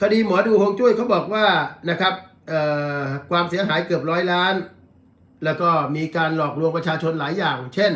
คดีหมอดูฮวงจุ้ยเขาบอกว่านะครับความเสียหายเกือบร้อยล้าน แล้วก็มีการหลอกลวงประชาชนหลายอย่าง เช่น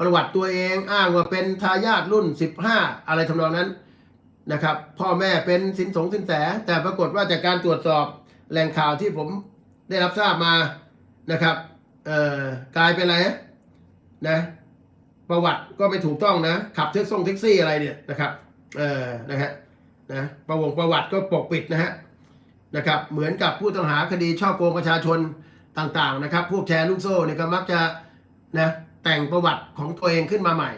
ประวัติตัวเองอ้างว่าเป็นทายาทรุ่น 15 อะไรทำนองนั้นนะครับพ่อแม่เป็นสินสงสินแส แต่ปรากฏว่าจากการตรวจสอบแหล่งข่าวที่ผมได้รับทราบมานะครับเอ่อกลายเป็นอะไรนะนะประวัติก็ไม่ถูกต้องนะขับเท็กซ่งแท็กซี่อะไรเนี่ยนะครับเออนะฮะ นะประวงประวัติก็ปกปิดนะฮะนะครับเหมือนกับผู้ต้องหาคดีช่อโกงประชาชนต่างๆนะครับ พวกแชร์ลูกโซ่เนี่ยก็มักจะนะแต่งประวัติของตัวเองขึ้นมาใหม่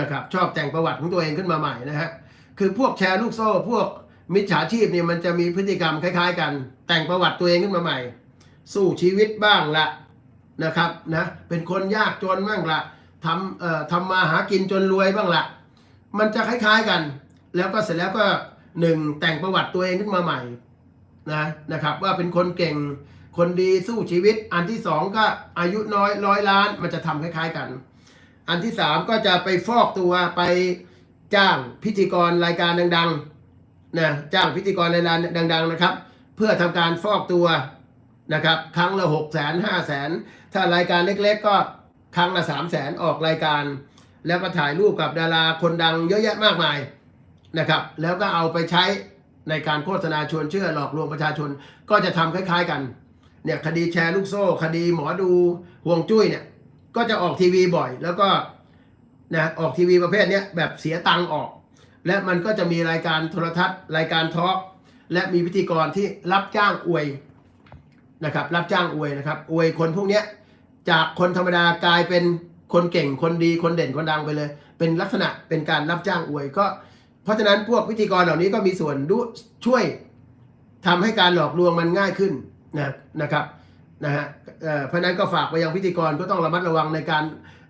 นะครับชอบแต่งประวัติของตัวเองขึ้นมาใหม่นะฮะคือพวกแชร์ลูกโซ่ พวกมิจฉาชีพเนี่ยมันจะมีพฤติกรรมคล้าย ๆ กัน แต่งประวัติตัวเองขึ้นมาใหม่ สู้ชีวิตบ้างละนะครับนะเป็นคนยากจนบ้างละทำเอ่อทำมาหากินจนรวยบ้างละมันจะคล้าย ๆกัน แล้วก็เสร็จแล้วก็หนึ่งแต่งประวัติตัวเองขึ้นมาใหม่นะนะครับว่าเป็นคนเก่งคนดีสู้ชีวิต อันที่สองก็อายุน้อยร้อยล้านมันจะทำคล้ายๆกัน อันที่สามก็จะไปฟอกตัวไปจ้างพิธีกรรายการดังๆนะจ้างพิธีกรรายการดัง ๆนะครับ เพื่อทำการฟอกตัวนะครับครั้งละหกแสนห้าแสนถ้ารายการเล็กๆ ก็ครั้งละสามแสนออกรายการ แล้วก็ถ่ายรูปกับดาราคนดังเยอะแยะมากมาย นะครับ แล้วก็เอาไปใช้ในการโฆษณาชวนเชื่อหลอกลวงประชาชน ก็จะทำคล้ายๆกันเนี่ยคดีแชร์ลูกโซ่ คดีหมอดูห่วงจุ้ยเนี่ยก็จะออกทีวีบ่อย แล้วก็นะออกทีวีประเภทเนี้ยแบบเสียตังค์ออก และมันก็จะมีรายการโทรทัศน์ รายการทอล์กและมีพิธีกรที่รับจ้างอวยนะครับรับจ้างอวยนะครับอวยคนพวกเนี้ยจากคนธรรมดากลายเป็นคนเก่งคนดีคนเด่นคนดังไปเลย เป็นลักษณะเป็นการรับจ้างอวยก็ เพราะฉะนั้นพวกพิธีกรเหล่านี้ก็มีส่วนดูช่วยทำให้การหลอกลวงมันง่ายขึ้นนะนะครับนะฮะเพราะฉะนั้นก็ฝากไปยังพิธีกรก็ต้องระมัดระวังในการ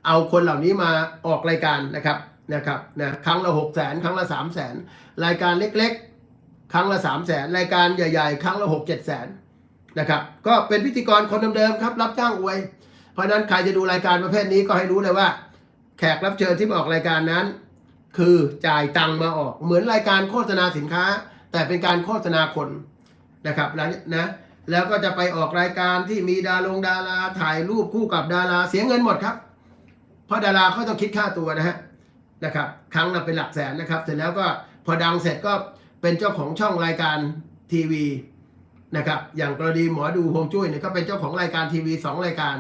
เอาคนเหล่านี้มาออกรายการนะครับนะครับนะครั้งละหกแสนครั้งละสามแสนรายการเล็กๆ ครั้งละสามแสนรายการใหญ่ ๆ ครั้งละหกเจ็ดแสนนะครับก็เป็นพิธีกรคนเดิมๆครับ รับจ้างอวย เพราะฉะนั้นใครจะดูรายการประเภทนี้ก็ให้รู้เลยว่า แขกรับเชิญที่มาออกรายการนั้น คือจ่ายตังมาออก เหมือนรายการโฆษณาสินค้า แต่เป็นการโฆษณาคนนะครับแล้วนะแล้วก็จะไปออกรายการที่มีดารงดาราถ่ายรูปคู่กับดาราเสียเงินหมดครับ เพราะดาราเขาต้องคิดค่าตัวนะฮะนะครับ ครั้งละเป็นหลักแสนนะครับ เสร็จแล้วก็พอดังเสร็จก็เป็นเจ้าของช่องรายการทีวีนะครับ อย่างกรณีหมอดูฮวงจุ้ยเนี่ยก็เป็นเจ้าของรายการทีวีสองรายการ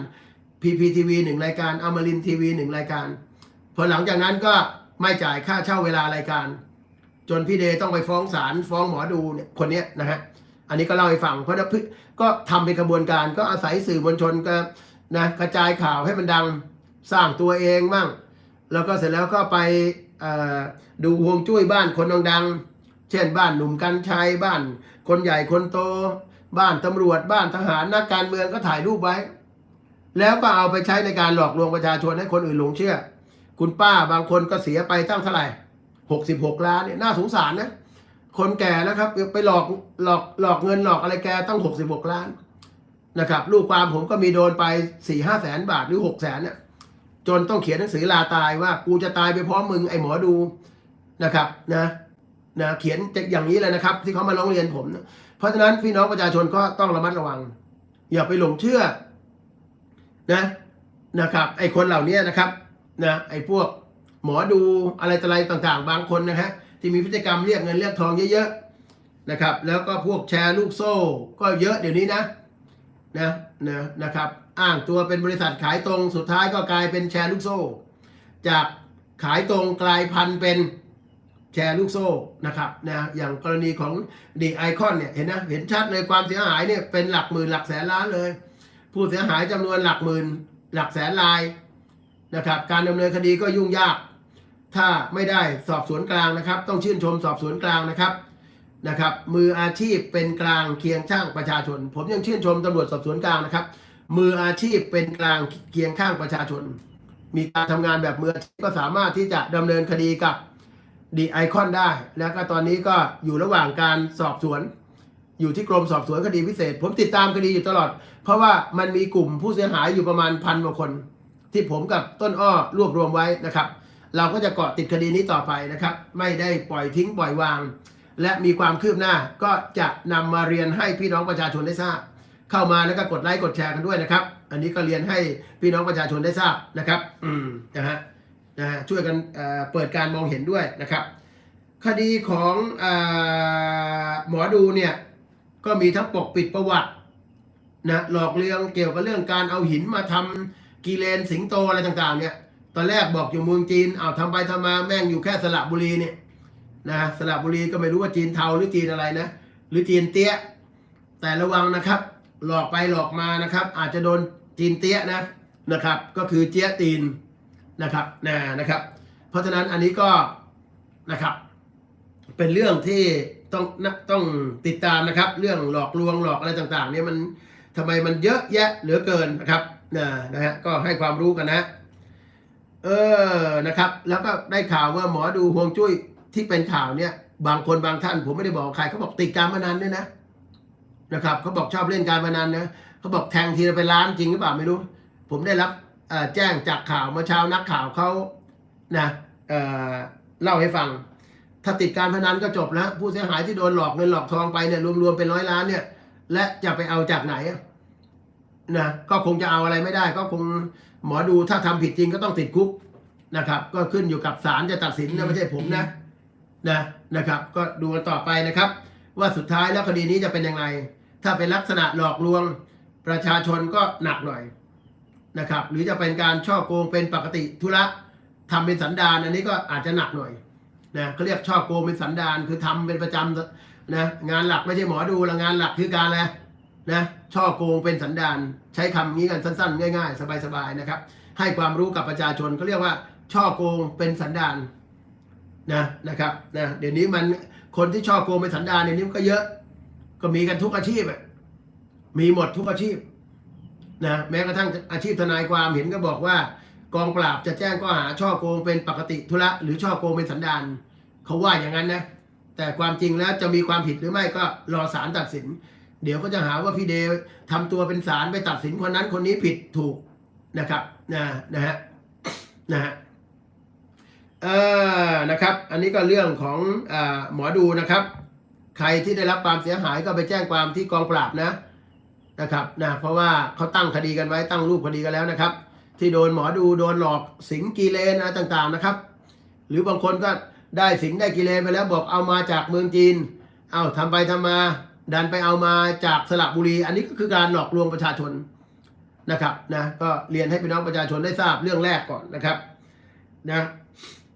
PPTV หนึ่งรายการอมรินทีวีหนึ่งรายการ พอหลังจากนั้นก็ ไม่จ่ายค่าเช่าเวลารายการ จนพี่เดย์ต้องไปฟ้องศาลฟ้องหมอดูเนี่ยคนเนี้ยนะฮะอันนี้ก็เล่าให้ฟังเพราะว่าก็ทำเป็นกระบวนการก็อาศัยสื่อมวลชนก็นะกระจายข่าวให้มันดังสร้างตัวเองมั่งแล้วก็เสร็จแล้วก็ไปดูฮวงจุ้ยบ้านคนดังๆเช่นบ้านหนุ่มกัญชัยบ้าน คนใหญ่คนโต บ้านตำรวจบ้านทหารนักการเมืองก็ถ่ายรูปไว้ แล้วก็เอาไปใช้ในการหลอกลวงประชาชนให้คนอื่นหลงเชื่อ คุณป้าบางคนก็เสียไปตั้งเท่าไหร่หกสิบหกล้านเนี่ยน่าสงสารนะคนแก่นะครับไปหลอกหลอกหลอกเงินหลอกอะไรแกตั้งหกสิบหกล้านนะครับลูกความผมก็มีโดนไปสี่ห้าแสนบาทหรือหกแสนเนี่ยจนต้องเขียนหนังสือลาตายว่า กูจะตายไปพร้อมมึงไอ้หมอดูนะครับนะนะเขียนอย่างนี้เลยนะครับ ที่เขามาร้องเรียนผมนะเพราะฉะนั้นพี่น้องประชาชนก็ต้องระมัดระวัง อย่าไปหลงเชื่อนะนะครับ ไอ้คนเหล่านี้นะครับ นะไอ้พวกหมอดูอะไรต่ออะไรต่างๆ บางคนนะฮะที่มีพฤติกรรมเรียกเงินเรียกทองเยอะๆนะครับแล้วก็พวกแชร์ลูกโซ่ ก็เยอะเดี๋ยวนี้นะนะนะนะครับอ้างตัวเป็นบริษัทขายตรงสุดท้ายก็กลายเป็นแชร์ลูกโซ่ จากขายตรงกลายพันธุ์เป็นแชร์ลูกโซ่นะครับนะอย่างกรณีของดีไอคอนเนี่ยเห็นนะเห็นชัดเลยความเสียหายเนี่ยเป็นหลักหมื่นหลักแสนล้านเลย ผู้เสียหายจำนวนหลักหมื่นหลักแสนราย นะครับ การดำเนินคดีก็ยุ่งยาก ถ้าไม่ได้สอบสวนกลางนะครับ ต้องชื่นชมสอบสวนกลางนะครับนะครับ มืออาชีพเป็นกลางเคียงข้างประชาชน ผมยังชื่นชมตำรวจสอบสวนกลางนะครับ มืออาชีพเป็นกลางเคียงข้างประชาชน มีการทำงานแบบมืออาชีพก็สามารถที่จะดำเนินคดีกับดีไอคอนได้ แล้วก็ตอนนี้ก็อยู่ระหว่างการสอบสวน อยู่ที่กรมสอบสวนคดีพิเศษ ผมติดตามคดีอยู่ตลอด เพราะว่ามันมีกลุ่มผู้เสียหายอยู่ประมาณพันกว่าคน ที่ผมกับต้นอ้อรวบรวมไว้นะครับ เราก็จะเกาะติดคดีนี้ต่อไปนะครับ ไม่ได้ปล่อยทิ้งปล่อยวาง และมีความคืบหน้าก็จะนำมาเรียนให้พี่น้องประชาชนได้ทราบ เข้ามาแล้วก็กดไลค์กดแชร์กันด้วยนะครับ อันนี้ก็เรียนให้พี่น้องประชาชนได้ทราบนะครับ อืมนะฮะนะฮะช่วยกันเเปิดการมองเห็นด้วยนะครับ คดีของอหมอดูเนี่ยก็มีทั้งปกปิดประวัตินะหลอกเลียงเกี่ยวกับเรื่องการเอาหินมาทำ กีเลนสิงโตอะไรต่างๆ เนี่ยตอนแรกบอกอยู่เมืองจีนเอาทำไปทำมาแม่งอยู่แค่สระบุรีเนี่ยนะสระบุรีก็ไม่รู้ว่าจีนเทาหรือจีนอะไรนะ หรือจีนเตี้ย แต่ระวังนะครับ หลอกไปหลอกมานะครับ อาจจะโดนจีนเตี้ยนะนะครับ ก็คือเจี๊ยตีนนะครับนะนะครับ เพราะฉะนั้นอันนี้ก็นะครับ เป็นเรื่องที่ต้องนะต้องติดตามนะครับ เรื่องหลอกลวงหลอกอะไรต่างๆ เนี่ยมันทำไมมันเยอะแยะเหลือเกินนะครับ นะนะฮะก็ให้ความรู้กันนะ เออนะครับ แล้วก็ได้ข่าวว่าหมอดูฮวงจุ้ยที่เป็นข่าวเนี่ย บางคนบางท่านผมไม่ได้บอกใครเขาบอกติดการพนันด้วยนะนะครับเขาบอกชอบเล่นการพนันนะเขาบอกแทงทีละเป็นล้านจริงหรือเปล่าไม่รู้ ผมได้รับแจ้งจากข่าวเมื่อเช้านักข่าวเขานะเออเล่าให้ฟัง ถ้าติดการพนันก็จบแล้ว ผู้เสียหายที่โดนหลอกเงินหลอกทองไปเนี่ยรวมๆเป็นร้อยล้านเนี่ย และจะไปเอาจากไหนอะ นะก็คงจะเอาอะไรไม่ได้ ก็คงหมอดูถ้าทำผิดจริงก็ต้องติดคุกนะครับ ก็ขึ้นอยู่กับศาลจะตัดสินนะไม่ใช่ผมนะนะนะครับ ก็ดูกันต่อไปนะครับ ว่าสุดท้ายแล้วคดีนี้จะเป็นยังไง ถ้าเป็นลักษณะหลอกลวงประชาชนก็หนักหน่อยนะครับ หรือจะเป็นการช่อโกงเป็นปกติธุระทำเป็นสันดานอันนี้ก็อาจจะหนักหน่อยนะเขาเรียกช่อโกงเป็นสันดานคือทำเป็นประจำนะงานหลักไม่ใช่หมอดูละงานหลักคือการอะไร นะช่อโกงเป็นสันดานใช้คำนี้กันสั้นๆ ง่ายๆ สบายๆนะครับ ให้ความรู้กับประชาชนเขาเรียกว่า ช่อโกงเป็นสันดานนะนะครับนะเดี๋ยวนี้มันคนที่ช่อโกงเป็นสันดานเดี๋ยวนี้มันก็เยอะ ก็มีกันทุกอาชีพมีหมดทุกอาชีพนะแม้กระทั่งอาชีพทนายความเห็นก็บอกว่า กองปราบจะแจ้งข้อหาช่อโกงเป็นปกติธุระหรือช่อโกงเป็นสันดานเขาว่าอย่างนั้นนะแต่ความจริงแล้วจะมีความผิดหรือไม่ก็รอศาลตัดสิน เดี๋ยวก็จะหาว่าพี่เดย์ทำตัวเป็นศาลไปตัดสินคนนั้นคนนี้ผิดถูกนะครับนะนะฮะนะฮะเออนะครับ อันนี้ก็เรื่องของอหมอดูนะครับ ใครที่ได้รับความเสียหายก็ไปแจ้งความที่กองปราบนะนะครับนะเพราะว่าเขาตั้งคดีกันไว้ตั้งรูปคดีกันแล้วนะครับ ที่โดนหมอดูโดนหลอกสิงกีเลนอะไรต่างๆนะครับ หรือบางคนก็ได้สิงได้กีเลนไปแล้วบอกเอามาจากเมืองจีน เอาทำไปทำมา ดันไปเอามาจากสระบุรี อันนี้ก็คือการหลอกลวงประชาชนนะครับนะก็เรียนให้พี่น้องประชาชนได้ทราบเรื่องแรกก่อนนะครับนะ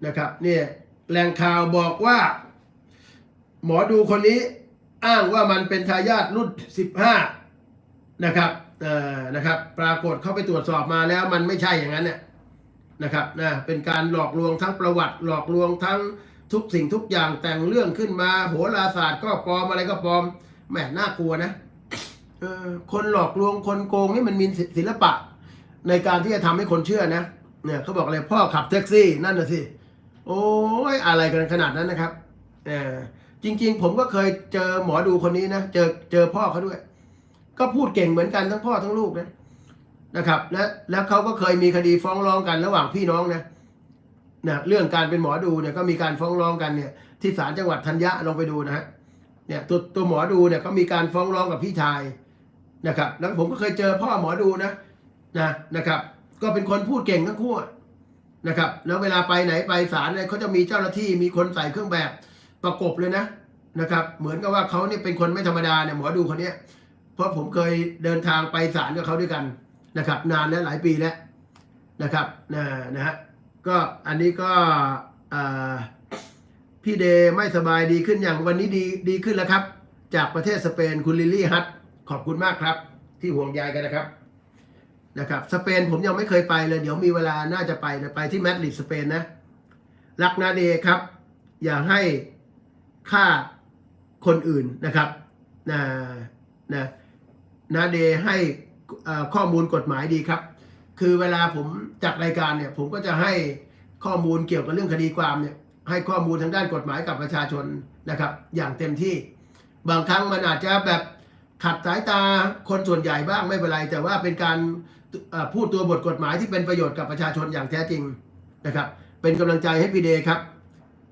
นะครับเนี่ยแหล่งข่าวบอกว่า หมอดูคนนี้อ้างว่ามันเป็นทายาทรุ่น 15 นะครับเอ่อนะครับ ปรากฏเข้าไปตรวจสอบมาแล้วมันไม่ใช่อย่างนั้นเนี่ยนะครับนะเป็นการหลอกลวงทั้งประวัติ หลอกลวงทั้งทุกสิ่งทุกอย่างแต่งเรื่องขึ้นมา โหราศาสตร์ก็ปลอมอะไรก็ปลอม แหมน่ากลัวนะคนหลอกลวงคนโกงนี่มันมีศิลปะ ในการที่จะทำให้คนเชื่อนะ เนี่ยเขาบอกอะไรพ่อขับแท็กซี่นั่นน่ะสิ โอ้ยอะไรกันขนาดนั้นนะครับเออจริง ๆ ผมก็เคยเจอหมอดูคนนี้นะเจอเจอพ่อเขาด้วย ก็พูดเก่งเหมือนกันทั้งพ่อทั้งลูกนะนะครับและแล้วเขาก็เคยมีคดีฟ้องร้องกันระหว่างพี่น้องนะนะเรื่องการเป็นหมอดูเนี่ยก็มีการฟ้องร้องกันเนี่ย ที่ศาลจังหวัดธัญญะลองไปดูนะฮะ เนี่ยตัวตัวหมอดูเนี่ยก็มีการฟ้องร้องกับพี่ชายนะครับ แล้วผมก็เคยเจอพ่อหมอดูนะนะนะครับ ก็เป็นคนพูดเก่งทั้งคู่นะครับ แล้วเวลาไปไหนไปศาลเนี่ยเขาจะมีเจ้าหน้าที่มีคนใส่เครื่องแบบประกบเลยนะนะครับ เหมือนกับว่าเขาเนี่ยเป็นคนไม่ธรรมดาเนี่ยหมอดูคนเนี้ยเพราะผมเคยเดินทางไปศาลกับเขาด้วยกันนะครับ นานแล้วหลายปีแล้วนะครับนะนะฮะก็อันนี้ก็อ่า พี่เดย์ไม่สบายดีขึ้นอย่างวันนี้ดีดีขึ้นแล้วครับ จากประเทศสเปนคุณลิลลี่ฮัตขอบคุณมากครับ ที่ห่วงใยกันนะครับนะครับสเปนผมยังไม่เคยไปเลย เดี๋ยวมีเวลาน่าจะไปนะไปที่แมดริดสเปนนะรักนาเดย์ครับ อย่าให้ค่าคนอื่นนะครับนะนะนาเดย์ให้ข้อมูลกฎหมายดีครับ คือเวลาผมจัดรายการเนี่ย ผมก็จะให้ข้อมูลเกี่ยวกับเรื่องคดีความเนี่ย ให้ข้อมูลทางด้านกฎหมายกับประชาชนนะครับ อย่างเต็มที่ บางครั้งมันอาจจะแบบขัดสายตาคนส่วนใหญ่บ้างไม่เป็นไร แต่ว่าเป็นการพูดตัวบทกฎหมายที่เป็นประโยชน์กับประชาชนอย่างแท้จริงนะครับ เป็นกำลังใจให้พี่เดย์ครับ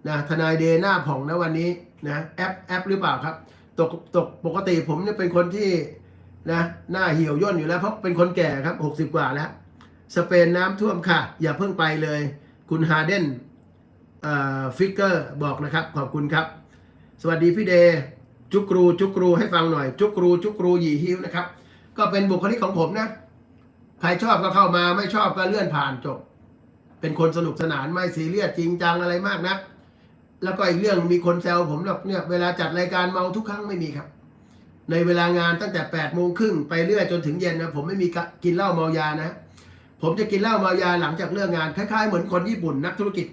นะทนายเดย์หน้าผ่องนะวันนี้นะแอปแอปหรือเปล่าครับตกตกปกติผมเนี่ยเป็นคนที่นะหน้าเหี่ยวย่นอยู่แล้วเพราะเป็นคนแก่ครับหกสิบกว่าแล้ว สเปนน้ำท่วมค่ะ อย่าเพิ่งไปเลย คุณฮาเดน ฟิกเกอร์บอกนะครับ ขอบคุณครับ สวัสดีพี่เดย์จุกรูจุกรูให้ฟังหน่อย จุกรูจุกรูหยีฮิวนะครับ ก็เป็นบุคลิกของผมนะ ใครชอบก็เข้ามาไม่ชอบก็เลื่อนผ่านจบ เป็นคนสนุกสนานไม่ซีเรียสจริงจังอะไรมากนักแล้วก็อีกเรื่องมีคนแซวผมแบบเนี่ยเวลาจัดรายการเมาทุกครั้งไม่มีครับ ในเวลางานตั้งแต่8ปดโมงครึ่งไปเรื่อยจนถึงเย็นนะผมไม่มีกะกินเหล้าเมายานะ ผมจะกินเหล้าเมายาหลังจากเลิกงานคล้ายๆเหมือนคนญี่ปุ่นนักธุรกิจ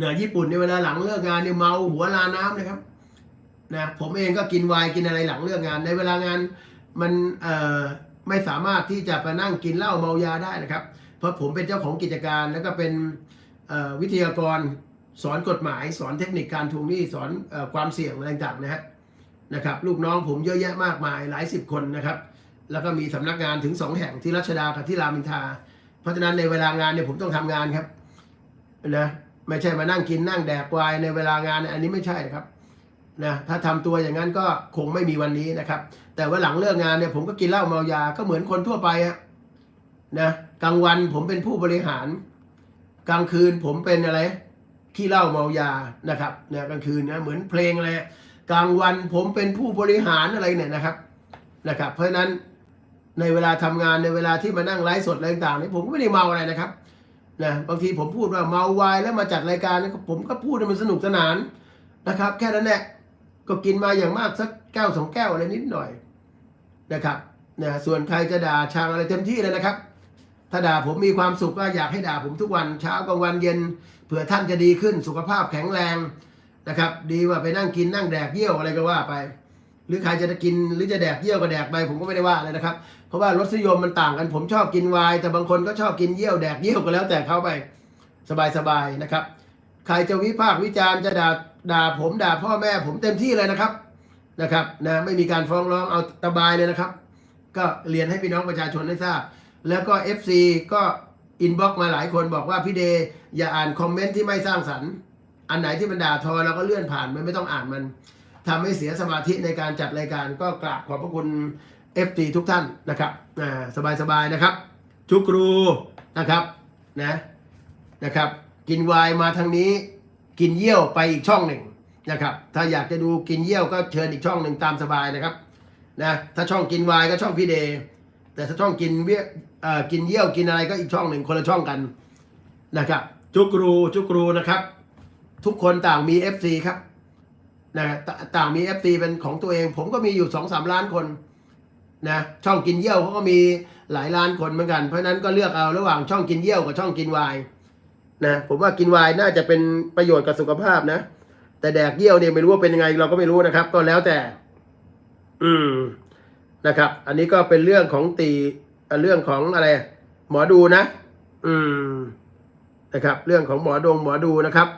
นี่ยญี่ปุ่นในเวลาหลังเลิกงานเนี่ยเมาหัวลาน้ำนะครับนะผมเองก็กินไวน์กินอะไรหลังเลิกงาน ในเวลางานมันเอ่อไม่สามารถที่จะไปนั่งกินเหล้าเมายาได้นะครับ เพราะผมเป็นเจ้าของกิจการแล้วก็เป็นวิทยากรสอนกฎหมาย สอนเทคนิคการทวงหนี้สอนอความเสี่ยงอะไรต่างๆนะฮะนะครับลูกน้องผมเยอะแยะมากมายหลายสิบคนนะครับ แล้วก็มีสำนักงานถึงสองแห่งที่รัชดากับที่รามอินทราเพราะฉะนั้นในเวลางานเนี่ยผมต้องทำงานครับนะ ไม่ใช่มานั่งกินนั่งแดกไวายในเวลางาน อันนี้ไม่ใช่นะครับนะถ้าทำตัวอย่างนั้นก็คงไม่มีวันนี้นะครับ แต่ว่าหลังเลิกงานเนี่ยผมก็กินเหล้าเมายาก็เหมือนคนทั่วไปอะนะกลางวันผมเป็นผู้บริหาร กลางคืนผมเป็นอะไรขี้เหล้าเมายานะครับเนี่ยกลางคืนนะเหมือนเพลงอะไรกลางวันผมเป็นผู้บริหารอะไรเนี่ยนะครับนะครับ เพราะฉะนั้นในเวลาทำงานในเวลาที่มานั่งไลฟ์สดอะไรต่างๆนี่ผมก็ไม่ได้เมาอะไรนะครับ นะบางทีผมพูดว่าเมาวายแล้วมาจัดรายการนี่ผมก็พูดให้มันสนุกสนานนะครับ แค่นั้นแหละก็กินมาอย่างมากสักแก้วสองแก้วอะไรนิดหน่อยนะครับนะส่วนใครจะด่าชางอะไรเต็มที่เลยนะครับ ถ้าด่าผมมีความสุขก็อยากให้ด่าผมทุกวันเช้ากลางวันเย็นเผื่อท่านจะดีขึ้นสุขภาพแข็งแรงนะครับ ดีว่าไปนั่งกินนั่งแดกเยี่ยวอะไรก็ว่าไป หรือใครจะกินหรือจะแดกเยี่ยวก็แดกไปผมก็ไม่ได้ว่าเลยนะครับ เพราะว่ารสนิยมมันต่างกันผมชอบกินไวน์แต่บางคนก็ชอบกินเยี่ยวแดกเยี่ยวก็แล้วแต่เขาไปสบายๆนะครับ ใครจะวิพากษ์วิจารณ์จะด่าด่าผมด่าพ่อแม่ผมเต็มที่เลยนะครับนะครับนะไม่มีการฟ้องร้องเอาตบายเลยนะครับ ก็เรียนให้พี่น้องประชาชนได้ทราบ แล้วก็ FC ก็อินบ็อกมาหลายคนบอกว่าพี่เดย์อย่าอ่านคอมเมนต์ที่ไม่สร้างสรรค์ อันไหนที่มันด่าทอเราก็เลื่อนผ่านมันไม่ต้องอ่านมัน ทำให้เสียสมาธิในการจัดรายการก็กราบขอบพระคุณ FT ทุกท่านนะครับอ่าสบายๆนะครับชุกครูนะครับนะนะครับ กินวน์มาทางนี้ กินเยี่ยวไปอีกช่องหนึ่งนะครับ ถ้าอยากจะดูกินเยี่ยวก็เชิญอีกช่องหนึ่งตามสบายนะครับนะถ้าช่องกินวน์ก็ช่องพี่เดย์แต่ถ้าช่องกินเบี้ยกินเยี่ยวกินอะไรก็อีกช่องหนึ่งคนละช่องกันนะครับ จุกรูจุกรูนะครับ ทุกคนต่างมี FC ครับ นะต่างมี FT เป็นของตัวเอง ผมก็มีอยู่สองสามล้านคนนะช่องกินเยี่ยวเขาก็มีหลายล้านคนเหมือนกัน เพราะฉะนั้นก็เลือกเอาระหว่างช่องกินเยี่ยวกับช่องกินวน์นะผมว่ากินวน์น่าจะเป็นประโยชน์กับสุขภาพนะ แต่แดกเยี่ยวเนี่ยไม่รู้ว่าเป็นยังไงเราก็ไม่รู้นะครับ ก็แล้วแต่ อืมนะครับ อันนี้ก็เป็นเรื่องของตีเอ่อเรื่องของอะไร หมอดูนะ อืมนะครับ เรื่องของหมอดงหมอดูนะครับ